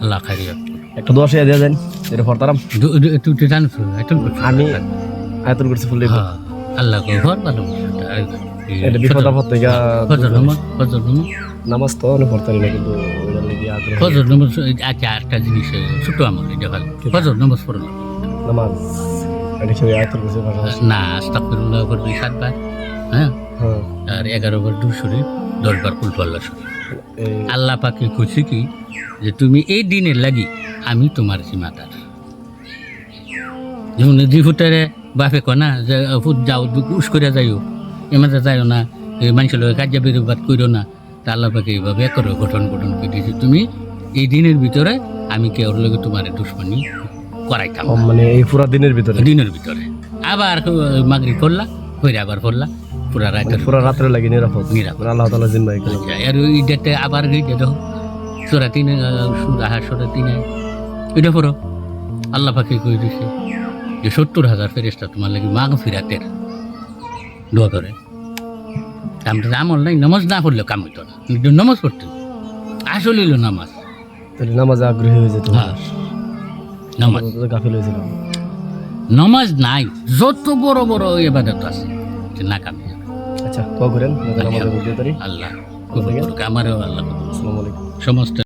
আল্লাহ খাই একটা দোয়া শিয়া দিয়ে দেন এটা ফরতারাম একটু একটু জানছো একটু আমি আয়াতুল কুরসি ফুল হ্যাঁ আল্লাহ কো ঘর ভালো এটা বিপদ আপদ থেকে ফজর নামাজ ফজর নামাজ। নামাজ তো অনেক পড়তারি না কিন্তু ফজর নামাজ আচ্ছা একটা জিনিস ছোট আমার এটা ভালো। ফজর নামাজ পড়ো নামাজ এটা কি আয়াতুল কুরসি না আস্তাগফিরুল্লাহ করবি সাতবার হ্যাঁ? হ্যাঁ। আর এগারো বার দশ পাল্লা শরীফ আল্লাহ পাকে খুশি কি? যে তুমি এই দিনের লাগি আমি তোমার জিমাদার যেমন জিফুটারে বাপে কনা যে ফুট যাও উস করে যাইও। এমাতে যাইও না এই মানুষের লোক কার্য বিরোবাদ করিও না। তা আল্লাহ পাকে এইভাবে করো গঠন গঠন করে দিয়েছে। তুমি এই দিনের ভিতরে আমি কেউ লগে তোমার দুশ্মনী করাইতাম মানে এই পুরা দিনের ভিতরে? দিনের ভিতরে। আবার মাগরি করলা। হইরে আবার করলা পুরা রাত মানে পুরা রাত্রে লাগে নিরাপদ। নিরাপদ। আল্লাহ তাআলা জিম্মাই করলাম আর ওই ডেটে আবার গিয়ে দেখো সোরা তিনে সুরাহা সোরা তিনে। এটা পড়ো। আল্লাহ পাখি কই দিছে যে সত্তর হাজার ফেরেস্তা তোমার লাগি মাগ ফিরাতের দোয়া করে। আমরা আমল নাই নামাজ না পড়লেও কাম হইতো না। নামাজ পড়তে আসলে নামাজ। তাহলে নামাজে আগ্রহী হয়ে যেত। হ্যাঁ। নামাজ। গাফিল হয়েছিলাম নামাজ নাই যত বড় বড় এবাদত আছে যে না কামে যাবে। আচ্ছা করেন আল্লাহ আমারও আল্লাহ সমস্ত